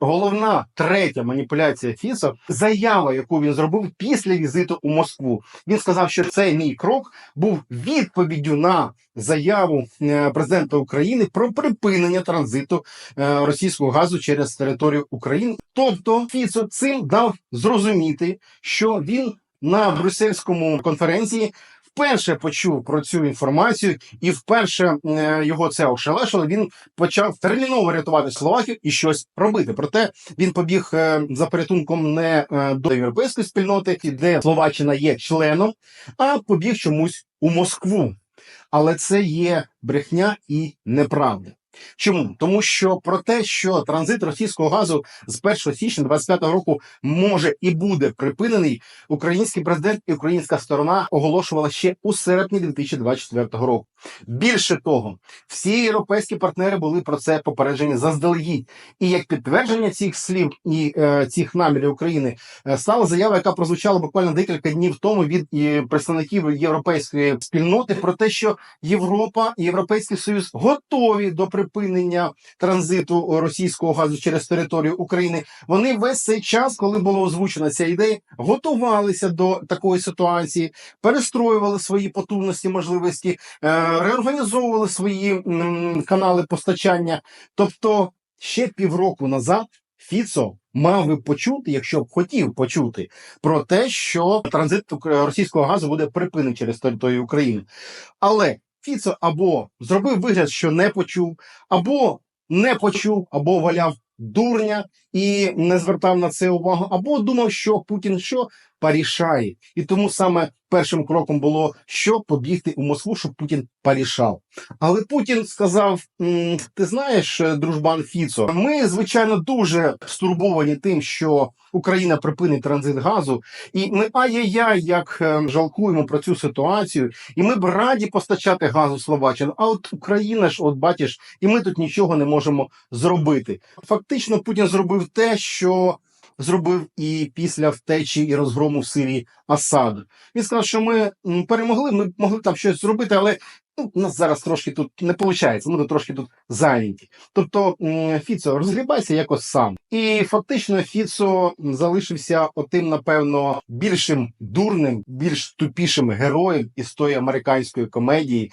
головна третя маніпуляція Фіцо заява, яку він зробив після візиту у Москву. Він сказав, що цей мій крок був відповіддю на заяву е, президента України про припинення транзиту е, російського газу через територію України. Тобто Фіцо цим дав зрозуміти, що він на брюссельському конференції вперше почув про цю інформацію, і вперше е, його це ошелешило. Він почав терміново рятувати словаків і щось робити. Проте він побіг е, за порятунком не е, до європейської спільноти, де Словаччина є членом, а побіг чомусь у Москву. Але це є брехня і неправда. Чому? Тому що про те, що транзит російського газу з 1 січня 2025 року може і буде припинений, український президент і українська сторона оголошувала ще у серпні 2024 року. Більше того, всі європейські партнери були про це попереджені заздалегідь. І як підтвердження цих слів і е, цих намірів України е, стала заява, яка прозвучала буквально декілька днів тому від е, представників європейської спільноти про те, що Європа і Європейський Союз готові до припинення транзиту російського газу через територію України. Вони весь цей час, коли була озвучена ця ідея, готувалися до такої ситуації, перестроювали свої потужності, можливості, е, реорганізовували свої канали постачання. Тобто, ще півроку назад Фіцо мав би почути, якщо б хотів почути, про те, що транзит російського газу буде припинений через територію України. Але Фіцо або зробив вигляд, що не почув, або не почув, або валяв дурня і не звертав на це увагу, або думав, що Путін що порішає. І тому саме першим кроком було що побігти у Москву, щоб Путін порішав. Але Путін сказав: ти знаєш, е, дружбан Фіцо, ми звичайно дуже стурбовані тим, що Україна припинить транзит газу, і ми ай-яй-яй, як е, жалкуємо про цю ситуацію, і ми б раді постачати газу Словаччину. А от Україна ж, от бачиш, і ми тут нічого не можемо зробити. Фактично, Путін зробив те, що зробив і після втечі і розгрому в Сирії Асаду. Він сказав, що ми перемогли, ми могли там щось зробити, але ну, у нас зараз трошки тут не виходить, ми тут трошки тут зайняті. Тобто Фіцо, розгрібайся якось сам. І фактично Фіцо залишився отим, напевно, більшим дурним, більш тупішим героєм із тої американської комедії